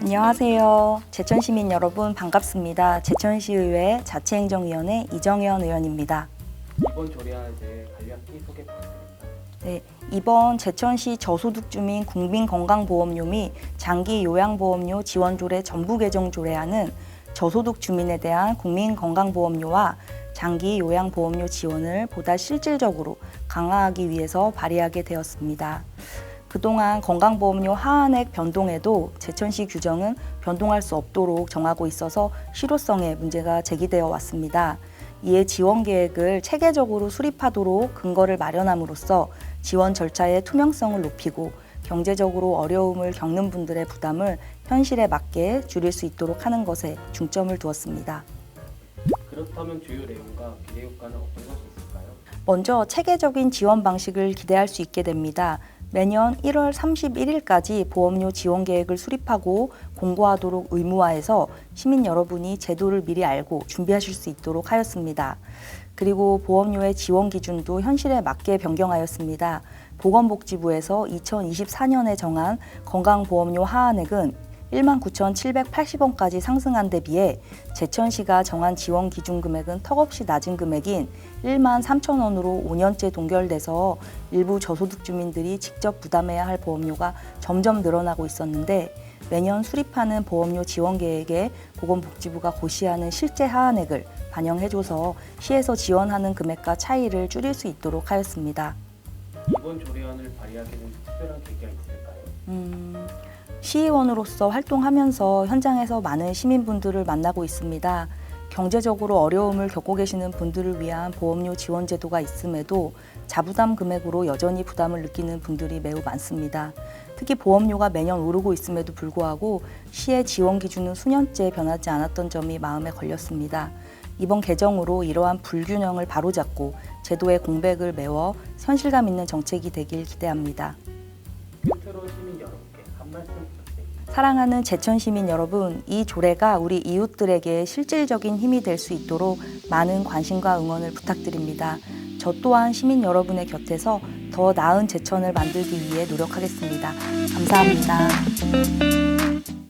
안녕하세요. 제천시민 여러분 반갑습니다. 제천시의회 자치행정위원회 이정현 의원입니다. 이번 조례안에 대해 간략히 소개 부탁드립니다. 네, 이번 제천시 저소득 주민 국민건강보험료 및 장기 요양보험료 지원조례 전부 개정 조례안은 저소득 주민에 대한 국민건강보험료와 장기 요양보험료 지원을 보다 실질적으로 강화하기 위해서 발의하게 되었습니다. 그동안 건강보험료 하한액 변동에도 제천시 규정은 변동할 수 없도록 정하고 있어서 실효성에 문제가 제기되어 왔습니다. 이에 지원 계획을 체계적으로 수립하도록 근거를 마련함으로써 지원 절차의 투명성을 높이고 경제적으로 어려움을 겪는 분들의 부담을 현실에 맞게 줄일 수 있도록 하는 것에 중점을 두었습니다. 그렇다면 주요 내용과 기대 효과는 어떤 것이 있을까요? 먼저 체계적인 지원 방식을 기대할 수 있게 됩니다. 매년 1월 31일까지 보험료 지원 계획을 수립하고 공고하도록 의무화해서 시민 여러분이 제도를 미리 알고 준비하실 수 있도록 하였습니다. 그리고 보험료의 지원 기준도 현실에 맞게 변경하였습니다. 보건복지부에서 2024년에 정한 건강보험료 하한액은 1만 9,780원까지 상승한 데 비해 제천시가 정한 지원 기준 금액은 턱없이 낮은 금액인 1만 3천 원으로 5년째 동결돼서 일부 저소득 주민들이 직접 부담해야 할 보험료가 점점 늘어나고 있었는데 매년 수립하는 보험료 지원 계획에 보건복지부가 고시하는 실제 하한액을 반영해줘서 시에서 지원하는 금액과 차이를 줄일 수 있도록 하였습니다. 이번 조례안을 발의하게 된 특별한 계기가 있을까요? 음, 시의원으로서 활동하면서 현장에서 많은 시민분들을 만나고 있습니다. 경제적으로 어려움을 겪고 계시는 분들을 위한 보험료 지원 제도가 있음에도 자부담 금액으로 여전히 부담을 느끼는 분들이 매우 많습니다. 특히 보험료가 매년 오르고 있음에도 불구하고 시의 지원 기준은 수년째 변하지 않았던 점이 마음에 걸렸습니다. 이번 개정으로 이러한 불균형을 바로잡고 제도의 공백을 메워 현실감 있는 정책이 되길 기대합니다. 끝으로 시민 여러분께 사랑하는 제천 시민 여러분, 이 조례가 우리 이웃들에게 실질적인 힘이 될 수 있도록 많은 관심과 응원을 부탁드립니다. 저 또한 시민 여러분의 곁에서 더 나은 제천을 만들기 위해 노력하겠습니다. 감사합니다.